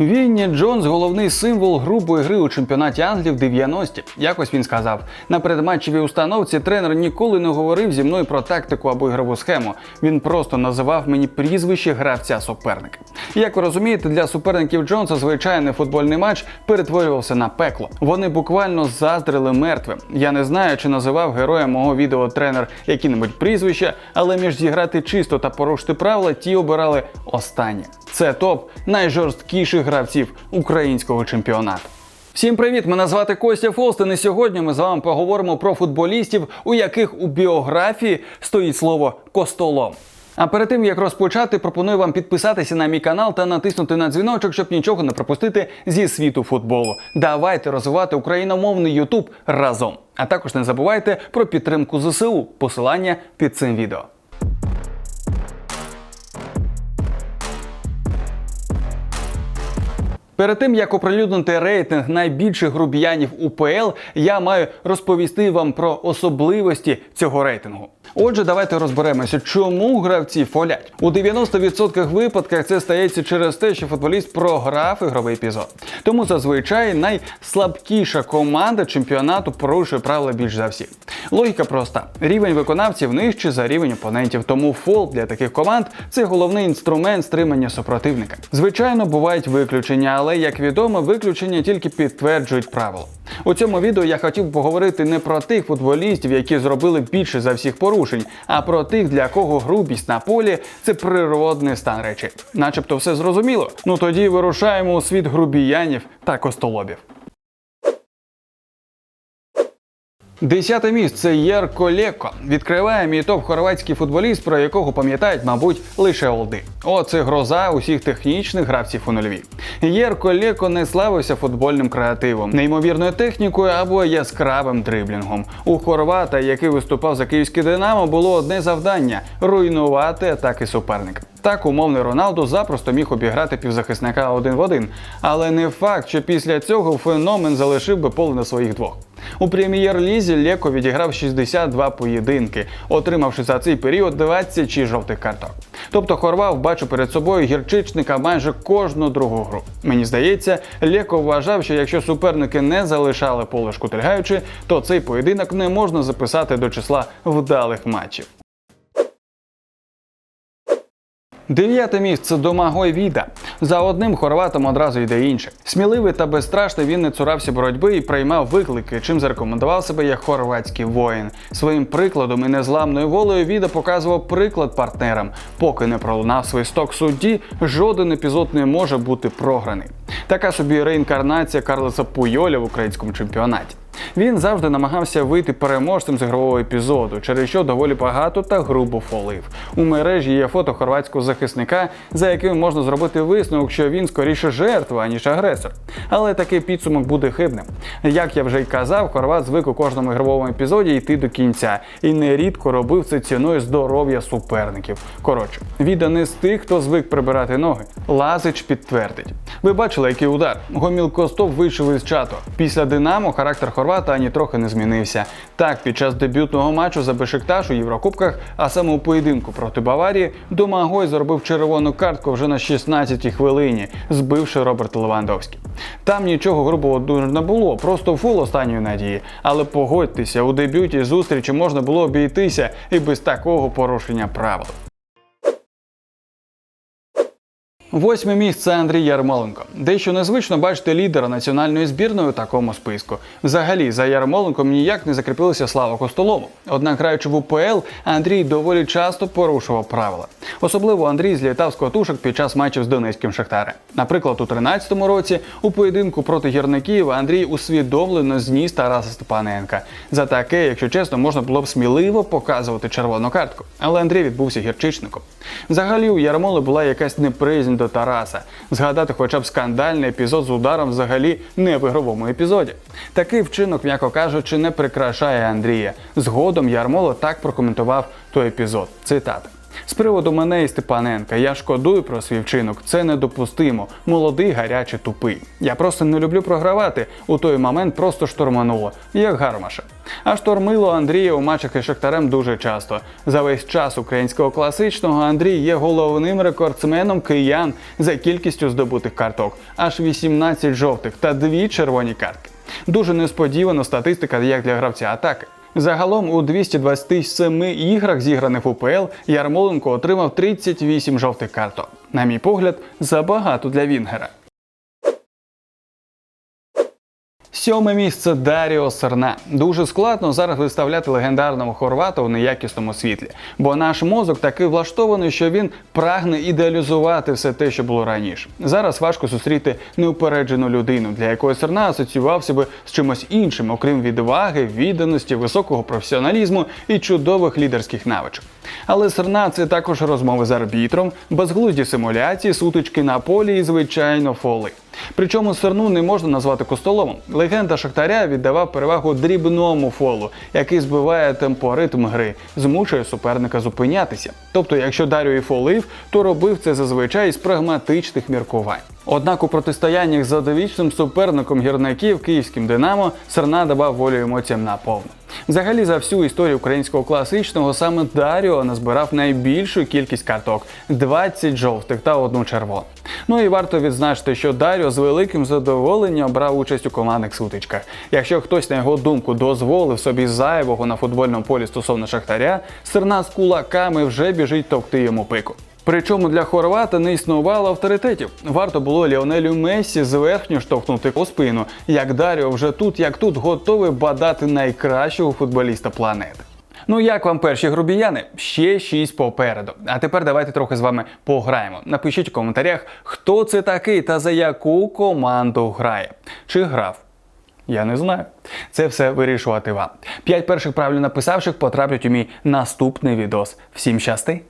Вінні Джонс головний символ грубої гри у чемпіонаті Англії в 90-ті. Якось він сказав: на передматчевій установці тренер ніколи не говорив зі мною про тактику або ігрову схему. Він просто називав мені прізвище гравця суперника. Як ви розумієте, для суперників Джонса звичайний футбольний матч перетворювався на пекло. Вони буквально заздрили мертвим. Я не знаю, чи називав героєм мого відео тренер які-небудь прізвища, але між зіграти чисто та порушити правила ті обирали останнє. Це топ найжорсткіших гравців українського чемпіонату. Всім привіт! Мене звати Костя Фолстен, і сьогодні ми з вами поговоримо про футболістів, у яких у біографії стоїть слово костолом. А перед тим як розпочати, пропоную вам підписатися на мій канал та натиснути на дзвіночок, щоб нічого не пропустити зі світу футболу. Давайте розвивати україномовний Ютуб разом. А також не забувайте про підтримку ЗСУ. Посилання під цим відео. Перед тим як оприлюднити рейтинг найбільших грубіянів УПЛ, я маю розповісти вам про особливості цього рейтингу. Отже, давайте розберемося, чому гравці фолять. У 90% випадках це стається через те, що футболіст програв ігровий епізод. Тому зазвичай найслабкіша команда чемпіонату порушує правила більш за всіх. Логіка проста: рівень виконавців нижче за рівень опонентів, тому фол для таких команд це головний інструмент стримання супротивника. Звичайно, бувають виключення, але як відомо, виключення тільки підтверджують правило. У цьому відео я хотів поговорити не про тих футболістів, які зробили більше за всіх порушень, а про тих, для кого грубість на полі це природний стан речей. Начебто все зрозуміло. Ну тоді вирушаємо у світ грубіянів та костолобів. Десяте місце Єрко Леко. Відкриває мій топ хорватський футболіст, про якого пам'ятають, мабуть, лише олди. О, це гроза усіх технічних гравців у нульові. Єрко Леко не славився футбольним креативом, неймовірною технікою або яскравим дриблінгом. У хорвата, який виступав за київське Динамо, було одне завдання руйнувати атаки суперника. Так, умовний Роналду запросто міг обіграти півзахисника один в один, але не факт, що після цього феномен залишив би поле на своїх двох. У прем'єр-лізі Леко відіграв 62 поєдинки, отримавши за цей період 26 жовтих карток. Тобто Хорвав бачу перед собою гірчичника майже кожну другу гру. Мені здається, Леко вважав, що якщо суперники не залишали поле шкутильгаючи, то цей поєдинок не можна записати до числа вдалих матчів. Дев'яте місце Домагой Віда. За одним хорватом одразу йде інше. Сміливий та безстрашний він не цурався боротьби і приймав виклики, чим зарекомендував себе як хорватський воїн. Своїм прикладом і незламною волею Віда показував приклад партнерам. Поки не пролунав свисток судді, жоден епізод не може бути програний. Така собі реінкарнація Карлеса Пуйоля в українському чемпіонаті. Він завжди намагався вийти переможцем з ігрового епізоду, через що доволі багато та грубо фолив. У мережі є фото хорватського захисника, за яким можна зробити висновок, що він скоріше жертва, аніж агресор. Але такий підсумок буде хибним. Як я вже й казав, хорват звик у кожному ігровому епізоді йти до кінця і нерідко робив це ціною здоров'я суперників. Коротше, віда з тих, хто звик прибирати ноги. Лазич підтвердить. Ви бачили, який удар? Гоміл Костов вийшов із чату. Після Динамо характер хорвата ані трохи не змінився. Так, під час дебютного матчу за Бешикташ у Єврокубках, а саме у поєдинку проти Баварії, Домагой заробив червону картку вже на 16-й хвилині, збивши Роберта Левандовський. Там нічого грубого дуже не було, просто фул останньої надії. Але погодьтеся, у дебюті зустрічі можна було обійтися і без такого порушення правил. Восьме місце Андрій Ярмоленко. Дещо незвично бачити лідера національної збірної у такому списку. Взагалі, за Ярмоленком ніяк не закріпилася слава Костолову. Однак, граючи в УПЛ, Андрій доволі часто порушував правила. Особливо Андрій злітав з котушок під час матчів з Донецьким Шахтарем. Наприклад, у 13-му році у поєдинку проти гірників Андрій усвідомлено зніс Тараса Степаненка. За таке, якщо чесно, можна було б сміливо показувати червону картку. Але Андрій відбувся гірчичником. Взагалі, у Ярмоли була якась неприязнь до Тараса. Згадати хоча б скандальний епізод з ударом взагалі не в ігровому епізоді. Такий вчинок, м'яко кажучи, не прикрашає Андрія. Згодом Ярмоло так прокоментував той епізод. Цитата. З приводу мене і Степаненка, я шкодую про свій вчинок. Це недопустимо. Молодий, гарячий, тупий. Я просто не люблю програвати. У той момент просто штурмануло, як гармаша. А штормило Андрія у матчах із Шахтарем дуже часто. За весь час українського класичного Андрій є головним рекордсменом киян за кількістю здобутих карток. Аж 18 жовтих та дві червоні картки. Дуже несподівана статистика як для гравця атаки. Загалом у 227 іграх, зіграних в УПЛ, Ярмоленко отримав 38 жовтих карток. На мій погляд, забагато для Вінгера. Сьоме місце Даріо Серна. Дуже складно зараз виставляти легендарного хорвата у неякісному світлі, бо наш мозок такий влаштований, що він прагне ідеалізувати все те, що було раніше. Зараз важко зустріти неупереджену людину, для якої Серна асоціювався би з чимось іншим, окрім відваги, відданості, високого професіоналізму і чудових лідерських навичок. Але Серна це також розмови з арбітром, безглузді симуляції, сутички на полі і, звичайно, фоли. Причому Серну не можна назвати костоломом. Легенда Шахтаря віддавав перевагу дрібному фолу, який збиває темпоритм гри, змушує суперника зупинятися. Тобто, якщо Дарю і фолив, то робив це зазвичай з прагматичних міркувань. Однак у протистояннях з одовічним суперником гірників київським Динамо Серна давав волю емоціям наповну. Взагалі, за всю історію українського класичного саме Даріо назбирав найбільшу кількість карток 20 жовтих та одну червону. Ну і варто відзначити, що Даріо з великим задоволенням брав участь у командних сутичках. Якщо хтось, на його думку, дозволив собі зайвого на футбольному полі стосовно шахтаря, Серна з кулаками вже біжить товкти йому пику. Причому для хорвата не існувало авторитетів. Варто було Ліонелю Мессі зверхньо штовхнути по спину. Як Даріо вже тут, як тут готовий бадати найкращого футболіста планети. Ну як вам перші грубіяни? Ще шість попереду. А тепер давайте трохи з вами пограємо. Напишіть у коментарях, хто це такий та за яку команду грає. Чи грав? Я не знаю. Це все вирішувати вам. П'ять перших правильно написавших потраплять у мій наступний відос. Всім щасти!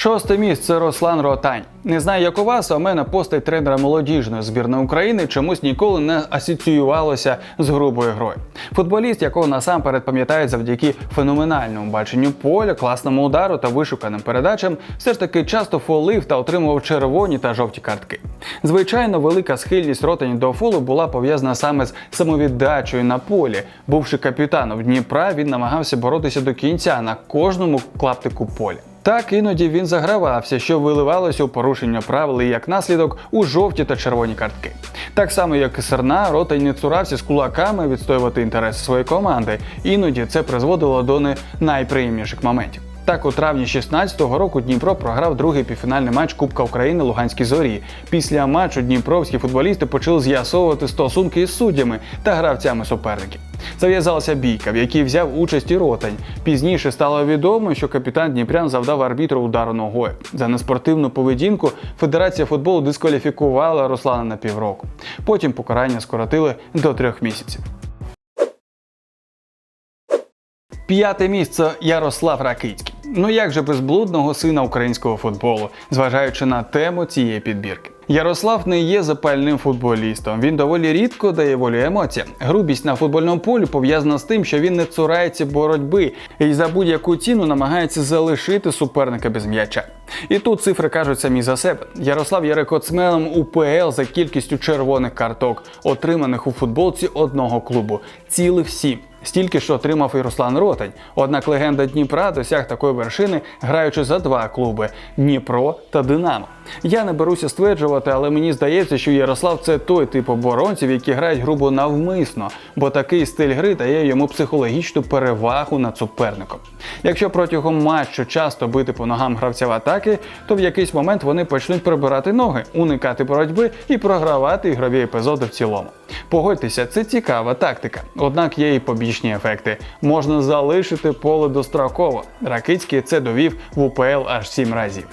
Шосте місце Руслан Ротань. Не знаю, як у вас, а у мене постать тренера молодіжної збірної України чомусь ніколи не асоціювалося з грубою грою. Футболіст, якого насамперед пам'ятають завдяки феноменальному баченню поля, класному удару та вишуканим передачам, все ж таки часто фолив та отримував червоні та жовті картки. Звичайно, велика схильність Ротані до фолу була пов'язана саме з самовіддачею на полі. Бувши капітаном Дніпра, він намагався боротися до кінця на кожному клаптику поля. Так іноді він загравався, що виливалося у порушення правил і як наслідок у жовті та червоні картки. Так само, як і Серна, Ротань не цурався з кулаками відстоювати інтереси своєї команди. Іноді це призводило до не найприємніших моментів. Так, у травні 16-го року Дніпро програв другий півфінальний матч Кубка України Луганській зорі. Після матчу дніпровські футболісти почали з'ясовувати стосунки із суддями та гравцями суперників. Зав'язалася бійка, в якій взяв участь і ротань. Пізніше стало відомо, що капітан Дніпрян завдав арбітру удару ногою. За неспортивну поведінку Федерація футболу дискваліфікувала Руслана на півроку. Потім покарання скоротили до трьох місяців. П'яте місце Ярослав Ракицький. Ну як же без блудного сина українського футболу, зважаючи на тему цієї підбірки. Ярослав не є запальним футболістом. Він доволі рідко дає волю емоціям. Грубість на футбольному полі пов'язана з тим, що він не цурається боротьби і за будь-яку ціну намагається залишити суперника без м'яча. І тут цифри кажуть самі за себе. Ярослав є рекордсменом УПЛ за кількістю червоних карток, отриманих у футболці одного клубу цілих сім. Стільки що отримав і Руслан Ротань. Однак легенда Дніпра досяг такої вершини, граючи за два клуби Дніпро та Динамо. Я не беруся стверджувати, але мені здається, що Ярослав це той тип оборонців, які грають грубо навмисно, бо такий стиль гри дає йому психологічну перевагу над суперником. Якщо протягом матчу часто бити по ногам гравця в атаки, то в якийсь момент вони почнуть прибирати ноги, уникати боротьби і програвати ігрові епізоди в цілому. Погодьтеся, це цікава тактика, однак є і побічні ефекти. Можна залишити поле достроково. Ракицький це довів в УПЛ аж сім разів.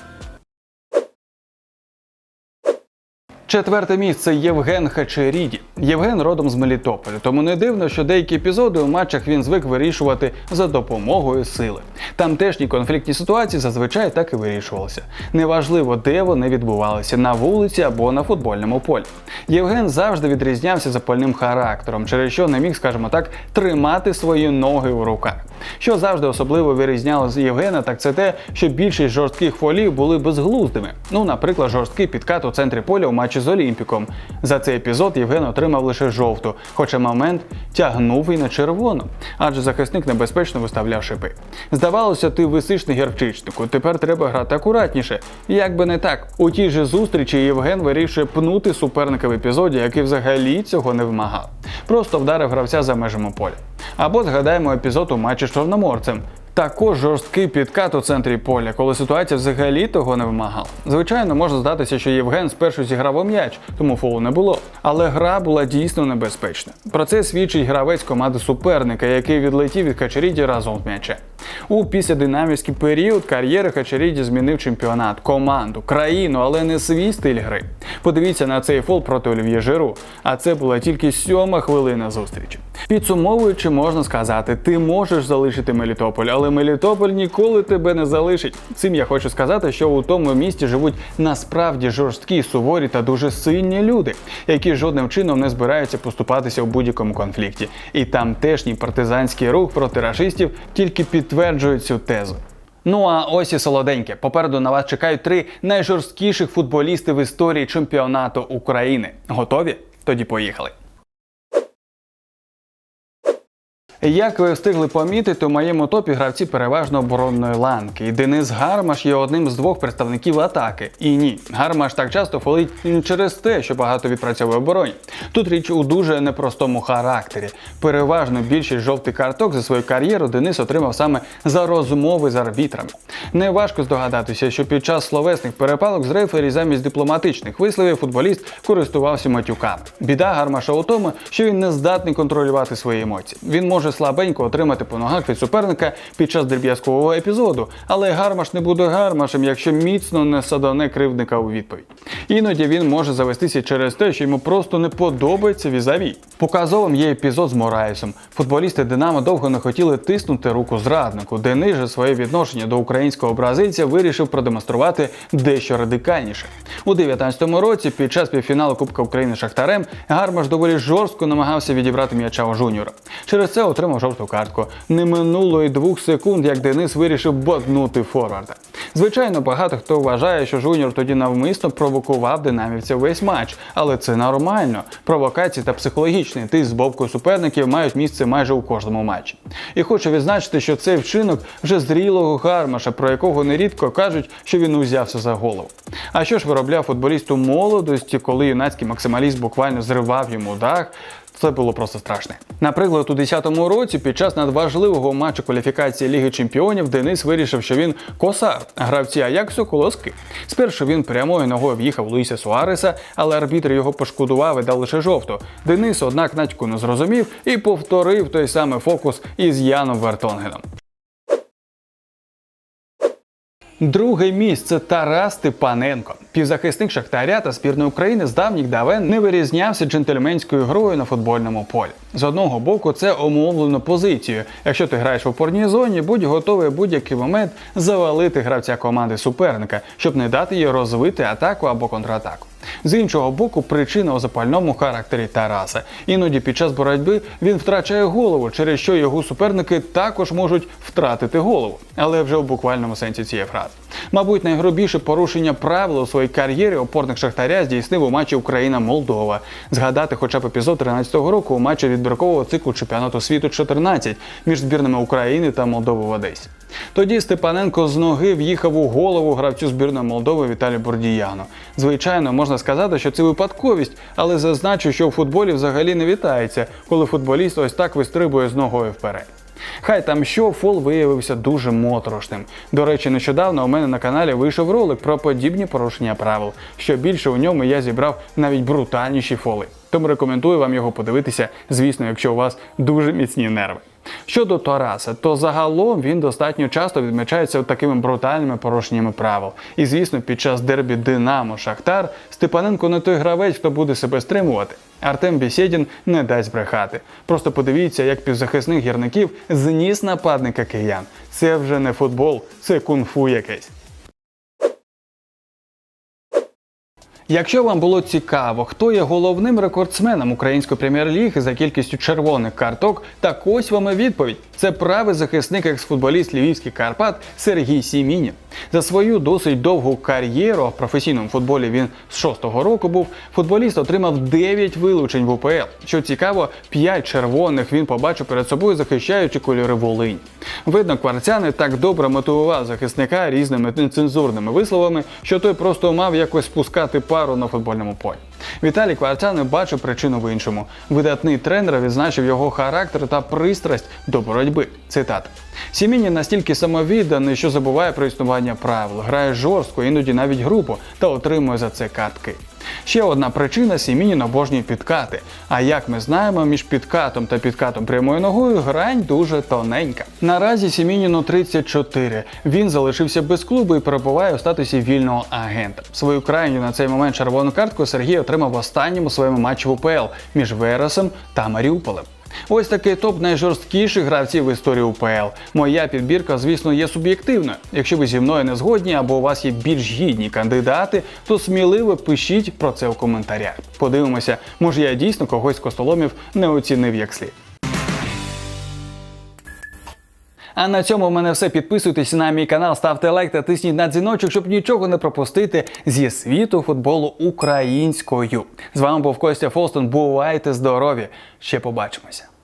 Четверте місце Євген Хачеріді. Євген родом з Мелітополя, тому не дивно, що деякі епізоди у матчах він звик вирішувати за допомогою сили. Тамтешні конфліктні ситуації зазвичай так і вирішувалися. Неважливо, де вони відбувалися на вулиці або на футбольному полі. Євген завжди відрізнявся запальним характером, через що не міг, скажімо так, тримати свої ноги у руках. Що завжди особливо вирізняло з Євгена, так це те, що більшість жорстких фолів були безглуздими. Ну, наприклад, жорсткий підкат у центрі поля у матчі з Олімпіком. За цей епізод Євген отримав лише жовту, хоча момент тягнув і на червону, адже захисник небезпечно виставляв шипи. Здавалося, ти висиш на гірчичнику, тепер треба грати акуратніше. Як би не так, у тій же зустрічі Євген вирішує пнути суперника в епізоді, який взагалі цього не вимагав. Просто вдарив гравця за межами поля. Або згадаємо епізод у матчі з Чорноморцем. Також жорсткий підкат у центрі поля, коли ситуація взагалі того не вимагала. Звичайно, може здатися, що Євген спершу зіграв у м'яч, тому фолу не було. Але гра була дійсно небезпечна. Про це свідчить гравець команди суперника, який відлетів від качеріді разом з м'ячем. У післядинамівський період кар'єри Хачеріді змінив чемпіонат, команду, країну, але не свій стиль гри. Подивіться на цей фол проти Олів'є Жиру, а це була тільки сьома хвилина зустрічі. Підсумовуючи, можна сказати, ти можеш залишити Мелітополь, але Мелітополь ніколи тебе не залишить. Цим я хочу сказати, що у тому місті живуть насправді жорсткі, суворі та дуже сильні люди, які жодним чином не збираються поступатися у будь-якому конфлікті. І тамтешній партизанський рух проти рашистів тільки підтверджує цю тезу. Ну а ось і солоденьке. Попереду на вас чекають три найжорсткіших футболісти в історії чемпіонату України. Готові? Тоді поїхали. Як ви встигли помітити, у моєму топі гравці переважно оборонної ланки. І Денис Гармаш є одним з двох представників атаки. І ні, Гармаш так часто фолить через те, що багато відпрацьовує обороні. Тут річ у дуже непростому характері. Переважно більшість жовтих карток за свою кар'єру Денис отримав саме за розмови з арбітрами. Неважко здогадатися, що під час словесних перепалок з рефері замість дипломатичних висловів футболіст користувався матюками. Біда Гармаша у тому, що він не здатний контролювати свої емоції. Він може слабенько отримати по ногах від суперника під час дріб'язкового епізоду, але гармаш не буде гармашем, якщо міцно не садане кривдника у відповідь. Іноді він може завестися через те, що йому просто не подобається візаві. Показовим є епізод з Мораєсом. Футболісти Динамо довго не хотіли тиснути руку зраднику. Денис же своє відношення до українського бразильця вирішив продемонструвати дещо радикальніше. У 19-му році, під час півфіналу Кубка України Шахтарем, Гармаш доволі жорстко намагався відібрати м'яча у жуніора. Через це отримав жовту картку. Не минуло й двох секунд, як Денис вирішив боднути форварда. Звичайно, багато хто вважає, що жуніор тоді навмисно провокував динамівця весь матч, але це нормально. Провокації та психологічний тиск з боку суперників мають місце майже у кожному матчі. І хочу відзначити, що цей вчинок вже зрілого гармаша, про якого нерідко кажуть, що він узявся за голову. А що ж виробляв футболіст у молодості, коли юнацький максималіст буквально зривав йому дах? Це було просто страшне. Наприклад, у 10-му році під час надважливого матчу кваліфікації Ліги Чемпіонів Денис вирішив, що він косар, гравці Аяксу колоски. Спершу він прямою ногою в'їхав Луїса Суареса, але арбітр його пошкодував і дав лише жовту. Денис, однак, натьку не зрозумів і повторив той самий фокус із Яном Вертонгеном. Друге місце Тарас Степаненко. Півзахисник Шахтаря та збірної України з давніх давен не вирізнявся джентльменською грою на футбольному полі. З одного боку, це умовлено позицію. Якщо ти граєш в опорній зоні, будь готовий будь-який момент завалити гравця команди суперника, щоб не дати їй розвити атаку або контратаку. З іншого боку, причина у запальному характері Тараса. Іноді під час боротьби він втрачає голову, через що його суперники також можуть втратити голову, але вже в буквальному сенсі цієї фрази. Мабуть, найгрубіше порушення правил у своїй кар'єрі опорник Шахтаря здійснив у матчі Україна-Молдова. Згадати хоча б епізод 13-го року у матчі відбіркового циклу чемпіонату світу 14 між збірними України та Молдови в Одесі. Тоді Степаненко з ноги в'їхав у голову гравцю збірної Молдови Віталію Бордіяну. Звичайно, можна сказати, що це випадковість, але зазначу, що у футболі взагалі не вітається, коли футболіст ось так вистрибує з ногою вперед. Хай там що, фол виявився дуже моторошним. До речі, нещодавно у мене на каналі вийшов ролик про подібні порушення правил. Що більше у ньому я зібрав навіть брутальніші фоли. Тому рекомендую вам його подивитися, звісно, якщо у вас дуже міцні нерви. Щодо Тараса, то загалом він достатньо часто відмічається такими брутальними порушеннями правил. І звісно, під час дербі Динамо Шахтар Степаненко не той гравець, хто буде себе стримувати. Артем Бісєдін не дасть брехати. Просто подивіться, як півзахисних гірників зніс нападника киян. Це вже не футбол, це кунг-фу якесь. Якщо вам було цікаво, хто є головним рекордсменом української прем'єр-ліги за кількістю червоних карток, так ось вам і відповідь. Це правий захисник екс-футболіст Львівських Карпат Сергій Сімінін. За свою досить довгу кар'єру в професійному футболі він з шостого року був. Футболіст отримав 9 вилучень в УПЛ. Що цікаво, 5 червоних він побачив перед собою, захищаючи кольори Волинь. Видно, кварцяни так добре мотивував захисника різними нецензурними висловами, що той просто мав якось спускати пару на футбольному полі. Віталій Кварцяни бачив причину в іншому. Видатний тренер відзначив його характер та пристрасть до боротьби. Цитат. Сімінін настільки самовідданий, що забуває про існування правил, грає жорстко, іноді навіть групу та отримує за це картки. Ще одна причина Сімінін обожнює підкати. А як ми знаємо, між підкатом та підкатом прямою ногою грань дуже тоненька. Наразі Сімініну 34. Він залишився без клубу і перебуває у статусі вільного агента. Свою крайню на цей момент червону картку Сергій отримав в останньому своєму матчі в УПЛ між Вересом та Маріуполем. Ось такий топ найжорсткіших гравців в історії УПЛ. Моя підбірка, звісно, є суб'єктивною. Якщо ви зі мною не згодні або у вас є більш гідні кандидати, то сміливо пишіть про це в коментарях. Подивимося, може я дійсно когось з костоломів не оцінив як слід. А на цьому в мене все. Підписуйтесь на мій канал, ставте лайк та тисніть на дзвіночок, щоб нічого не пропустити зі світу футболу українською. З вами був Костя Фолстон. Бувайте здорові! Ще побачимося.